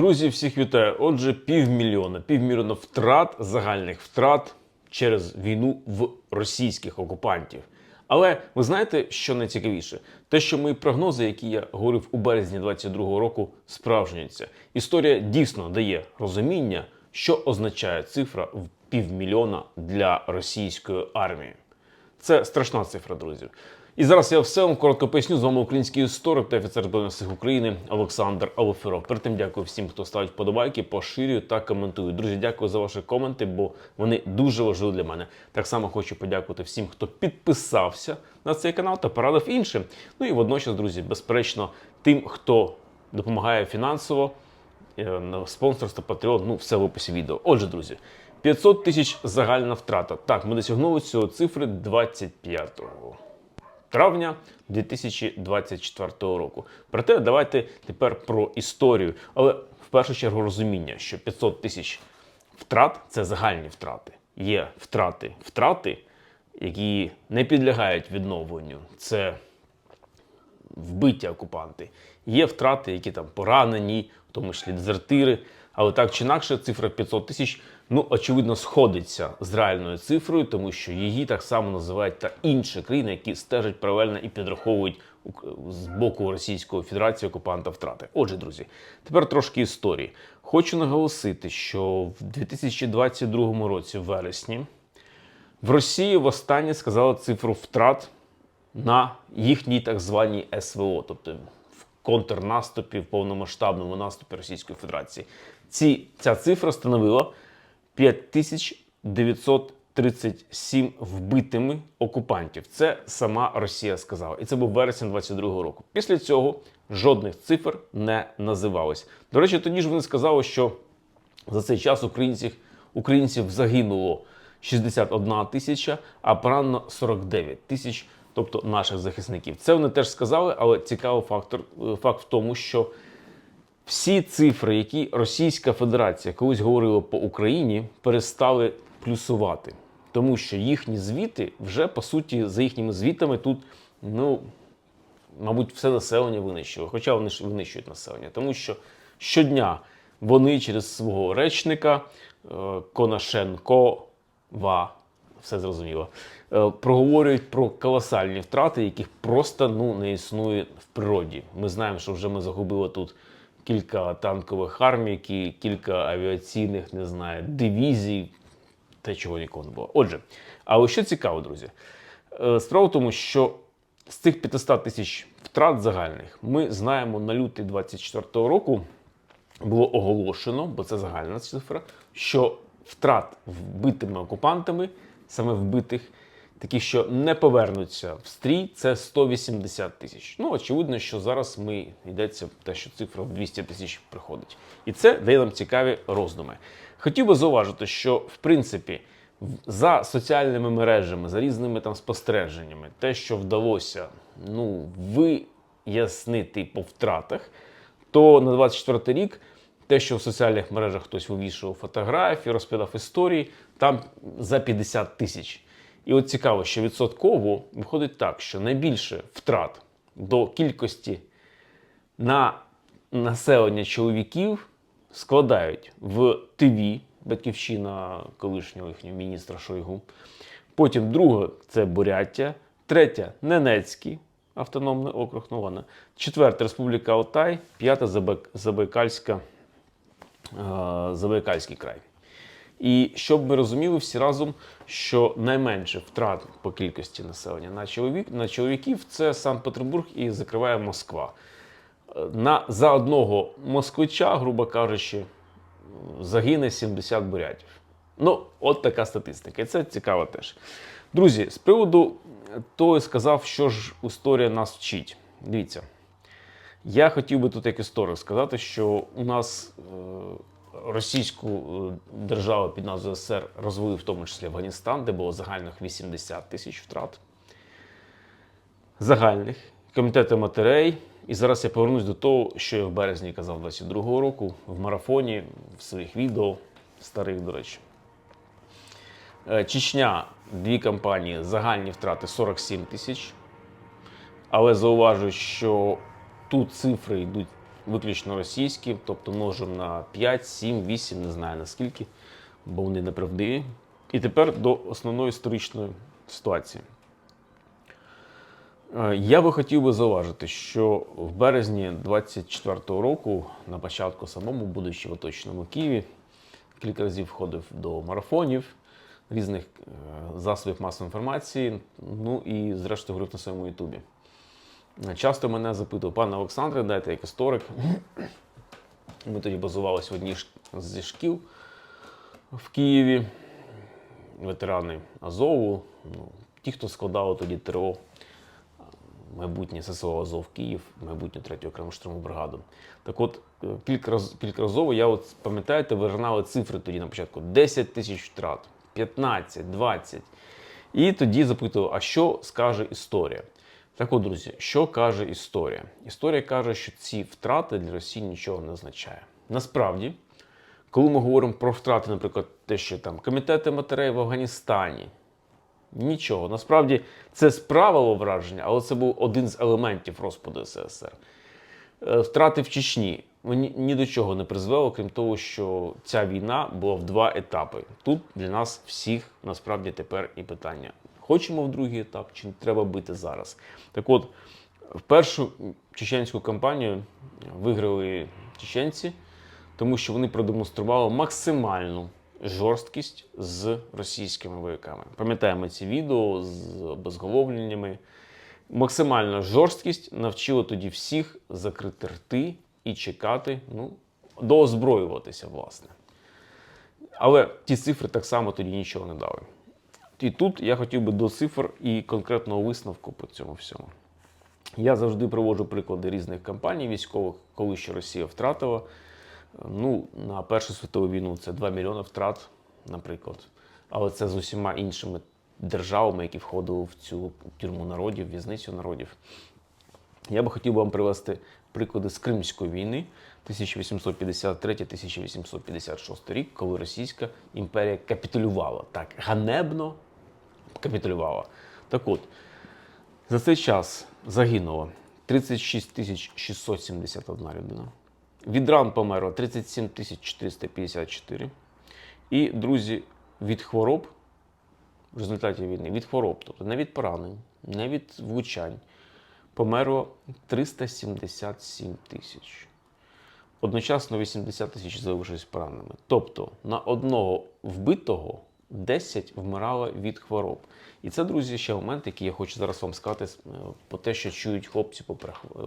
Друзі, всіх вітаю. Отже, півмільйона, півмільйона втрат, загальних втрат через війну в російських окупантів. Але ви знаєте, що найцікавіше? Те, що мої прогнози, які я говорив у березні 22-го року, справжнюються. Історія дійсно дає розуміння, що означає цифра в півмільйона для російської армії. Це страшна цифра, друзі. І зараз я все вам коротко поясню. З вами український історик та офіцер Збройних сил України Олександр Алоферов. Перед тим дякую всім, хто ставить вподобайки, поширює та коментує. Друзі, дякую за ваші коменти, бо вони дуже важливі для мене. Так само хочу подякувати всім, хто підписався на цей канал та порадив іншим. Ну і водночас, друзі, безперечно, тим, хто допомагає фінансово, е, на спонсорство, Patreon, ну все в описі відео. Отже, друзі, 500 тисяч загальна втрата. Так, ми досягнули цього цифри 25 травня 2024 року. Проте давайте тепер про історію, але в першу чергу розуміння, що 500 тисяч втрат це загальні втрати. Є втрати, втрати, які не підлягають відновленню. Це вбиті окупанти. Є втрати, які там поранені, в тому числі дезертири. Але так чи інакше, цифра 500 тисяч, ну очевидно, сходиться з реальною цифрою, тому що її так само називають та інші країни, які стежать паралельно і підраховують з боку Російської Федерації окупанта втрати. Отже, друзі, тепер трошки історії. Хочу наголосити, що в 2022 році, в вересні, в Росії востаннє сказали цифру втрат на їхній так званій СВО, тобто контрнаступі, в повномасштабному наступі Російської Федерації. Ці, ця цифра становила 5937 вбитими окупантів. Це сама Росія сказала. І це був вересень 22-го року. Після цього жодних цифр не називалось. До речі, тоді ж вони сказали, що за цей час українців, українців загинуло 61 тисяча, а поранено 49 тисяч, тобто наших захисників. Це вони теж сказали, але цікавий фактор, е, факт в тому, що всі цифри, які Російська Федерація колись говорила по Україні, перестали плюсувати. Тому що їхні звіти вже по суті за їхніми звітами тут, ну мабуть, все населення винищили. Хоча вони ж винищують населення, тому що щодня вони через свого речника е, Конашенкова, все зрозуміло, е, проговорюють про колосальні втрати, яких просто ну, не існує в природі. Ми знаємо, що вже ми загубили тут кілька танкових армій, кі- кілька авіаційних, не знаю, дивізій, те, чого ніколи не було. Отже, але що цікаво, друзі, Е, справа в тому, що з цих 500 тисяч втрат загальних ми знаємо на лютий 24 року було оголошено, бо це загальна цифра, що втрат вбитими окупантами, саме вбитих, такі, що не повернуться в стрій, це 180 тисяч. Ну, очевидно, що зараз ми йдеться те, що цифра в 200 тисяч приходить. І це дає нам цікаві роздуми. Хотів би зауважити, що в принципі за соціальними мережами, за різними там спостереженнями, те, що вдалося ну, вияснити по втратах, то на 24 рік те, що в соціальних мережах хтось вивішував фотографії, розповідав історії, там за 50 тисяч. І от цікаво, що відсотково виходить так, що найбільше втрат до кількості на населення чоловіків складають в ТВ, батьківщина колишнього їхнього міністра Шойгу. Потім друге це Буряття, третя Ненецький автономний округ, ну ладно. Четверта Республіка Алтай, п'ята Забайкальська, Забайкальський край. І щоб ми розуміли всі разом, що найменше втрат по кількості населення на, чоловік, на чоловіків це Санкт-Петербург і закриває Москва. Е, На, за одного москвича, грубо кажучи, загине 70 бурятів. Ну, от така статистика. І це цікаво теж. Друзі, з приводу того сказав, що ж історія нас вчить. Дивіться, я хотів би тут як історик сказати, що у нас е, російську е, державу під назвою СССР розвели в тому числі Афганістан, де було загальних 80 тисяч втрат. Загальних комітети матерей. І зараз я повернусь до того, що я в березні казав 22-го року в марафоні, в своїх відео, старих, до речі. Е, Чечня, дві кампанії, загальні втрати 47 тисяч. Але зауважу, що тут цифри йдуть виключно російські, тобто множимо на 5, 7, 8, не знаю наскільки, бо вони неправдиві. І тепер до основної історичної ситуації. Е, Я би хотів би зауважити, що в березні 24-го року, на початку самому, будучи в оточеному Києві, кілька разів входив до марафонів, різних е, засобів масової інформації, ну і зрештою говорив на своєму Ютубі. Часто мене запитував, пане Олександре, дайте як історик. Ми тоді базувалися в одній зі шкіл в Києві, ветерани Азову, ну, ті, хто складали тоді ТРО, майбутнє ССО Азов Київ, майбутню третю окрему штурмову бригаду. Так от, е, кілька раз, я от пам'ятаєте, вигнали цифри тоді на початку: 10 тисяч втрат, 15, 20. І тоді запитував, а що скаже історія? Так от, друзі, що каже історія? Історія каже, що ці втрати для Росії нічого не означає. Насправді, коли ми говоримо про втрати, наприклад, те, що там комітети матерей в Афганістані, Нічого. Насправді це справило враження, але це був один з елементів розпаду СССР. Е, Втрати в Чечні ні, ні до чого не призвело, крім того, що ця війна була в два етапи. Тут для нас всіх насправді тепер і питання: хочемо в другий етап, чи треба бити зараз? Так от, в першу чеченську кампанію виграли чеченці, тому що вони продемонстрували максимальну жорсткість з російськими вояками. Пам'ятаємо ці відео з обезголовленнями. Максимальна жорсткість навчила тоді всіх закрити рти і чекати, ну, доозброюватися, власне. Але ті цифри так само тоді нічого не дали. І тут я хотів би до цифр і конкретного висновку по цьому всьому. Я завжди приводжу приклади різних кампаній військових, коли ще Росія втратила. Ну, на Першу світову війну це 2 мільйони втрат, наприклад. Але це з усіма іншими державами, які входили в цю тюрму народів, в'язницю народів. Я би хотів вам привести приклади з Кримської війни 1853-1856 рік, коли Російська імперія капітулювала. Так, ганебно капітулювала. Так от, за цей час загинуло 36 тисяч 671 людина. Від ран померло 37 тисяч 454. І, друзі, від хвороб в результаті війни, від хвороб, тобто не від поранень, не від влучань, померло 377 тисяч. Одночасно 80 тисяч залишились пораненими. Тобто на одного вбитого 10 вмирало від хвороб. І це, друзі, ще момент, який я хочу зараз вам сказати е, по те, що чують хлопці по,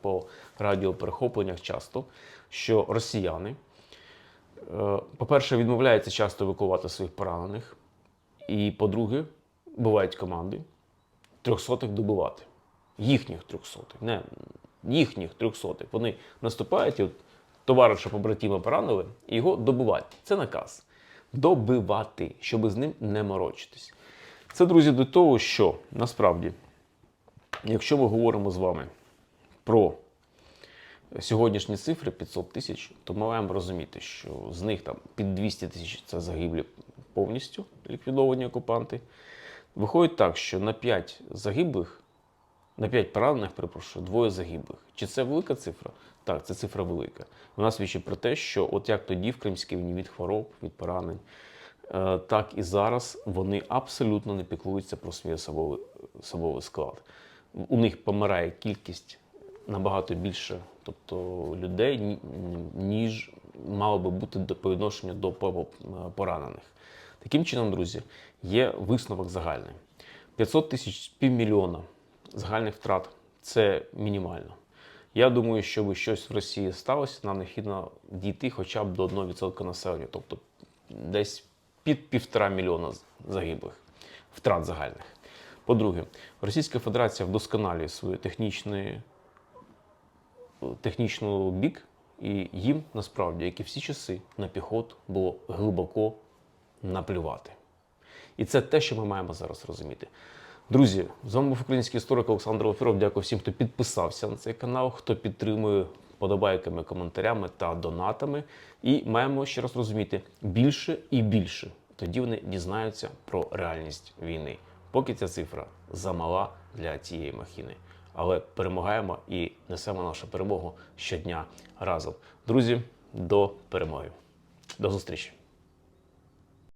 по радіоперехопленнях часто, що росіяни, е, по-перше, відмовляються часто евакувати своїх поранених. І по-друге, бувають команди трьохсотих добивати. Їхніх трьохсотих, не їхніх трьохсотих. Вони наступають, і от товариша побратима поранили, і його добивають. Це наказ. Добивати, щоб з ним не морочитись. Це, друзі, до того, що насправді, якщо ми говоримо з вами про сьогоднішні цифри 500 тисяч, то ми маємо розуміти, що з них там під 200 тисяч це загиблі повністю ліквідовані окупанти. Виходить так, що на 5 загиблих, на 5 поранених, перепрошую, двоє загиблих. Чи це велика цифра? Так, це цифра велика. Вона свідчить про те, що от як тоді в Кримській війні від хвороб, від поранень, е, так і зараз вони абсолютно не піклуються про свій особовий, особовий склад. У них помирає кількість набагато більше тобто, людей, ніж мало би бути по відношенню до поранених. Таким чином, друзі, є висновок загальний. 500 тисяч півмільйона загальних втрат це мінімально. Я думаю, щоб щось в Росії сталося, нам необхідно дійти хоча б до 1% населення, тобто десь під півтора мільйона загиблих втрат загальних. По-друге, Російська Федерація вдосконалює свою технічну, бік, і їм насправді, як і всі часи, на піхоту було глибоко наплювати. І це те, що ми маємо зараз розуміти. Друзі, з вами був український історик Олександр Офіров. Дякую всім, хто підписався на цей канал, хто підтримує подобайками, коментарями та донатами. І маємо ще раз розуміти більше і більше. Тоді вони дізнаються про реальність війни. Поки ця цифра замала для цієї махіни. але перемагаємо і несемо нашу перемогу щодня разом. Друзі, до перемоги. До зустрічі!